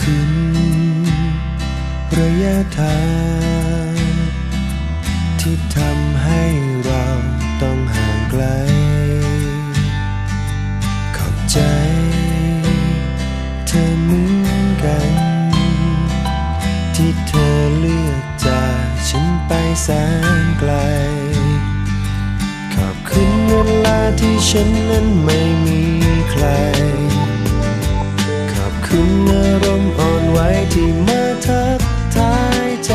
ขึ้น ระยะทางที่ทำให้เราต้องห่างไกล ขอบใจ เธอเหมือนกัน ที่เธอเลือกจากฉันไปแสนไกล ขอบคุณเวลาที่ฉันนั้นไม่มีใคร คุณอารมณ์อ่อนไหวที่มาทักทายใจ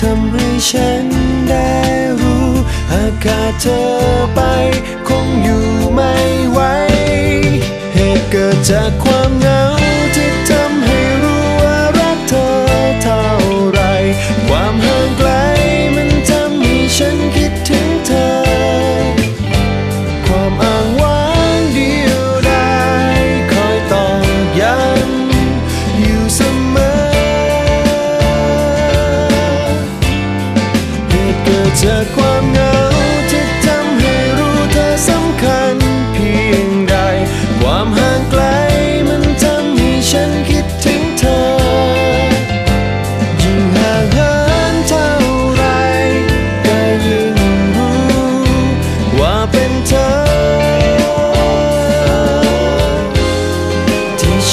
ทำให้ฉันได้รู้หากขาดเธอไปคงอยู่ไม่ไหวเหตุเกิดจากความเหงา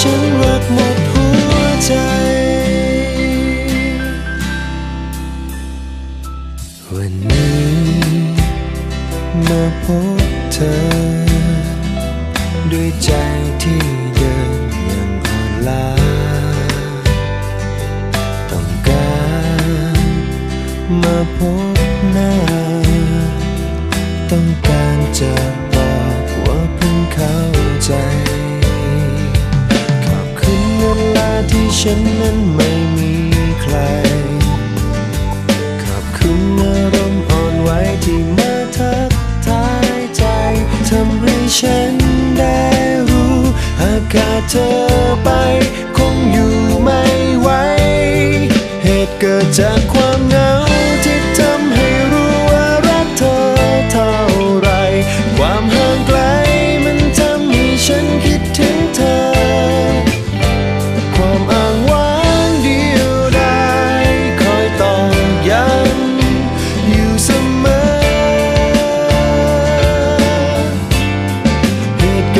ฉันรักหมดหัวใจ วันนี้มาพบเธอ ด้วยใจที่เดินยังอ่อนล้าต้องการมาพบหน้า ฉันนั้นไม่มีใคร ขอบคุณอารมณ์อ่อนไหวที่มาทักทายใจ ทำให้ฉันได้รู้หากขาดเธอไป คงอยู่ไม่ไหว เหตุเกิดจาก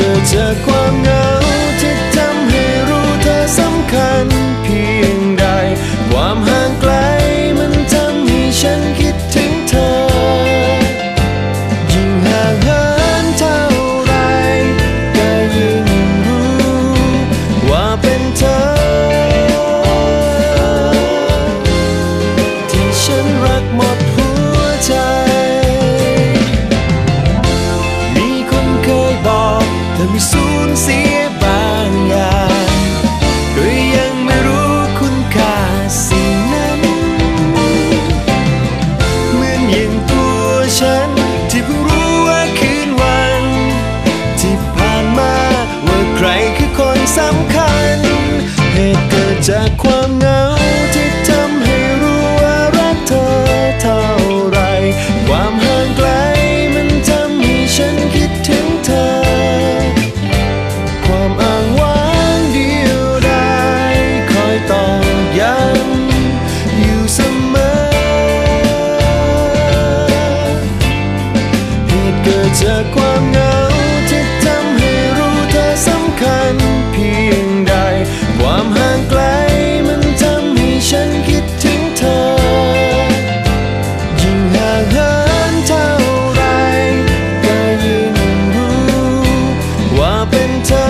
กิดจากความเหงาที่ทำให้รู้เธอสำคัญเพียงใด ความห่างไกลมันทำให้ฉันคิดถึงเธอ ยิ่งห่างเหินเท่าไรก็ยิ่งรู้ ว่าเป็นเธอ ตุเกิดจากความเหงาที่ทำให้รู้เธอสำคัญเพียงใด ความห่างไกลมันทำให้ฉันคิดถึงเธอ ยิ่งห่างเหินเท่าไรก็ยิ่งรู้ว่าเป็นเธอ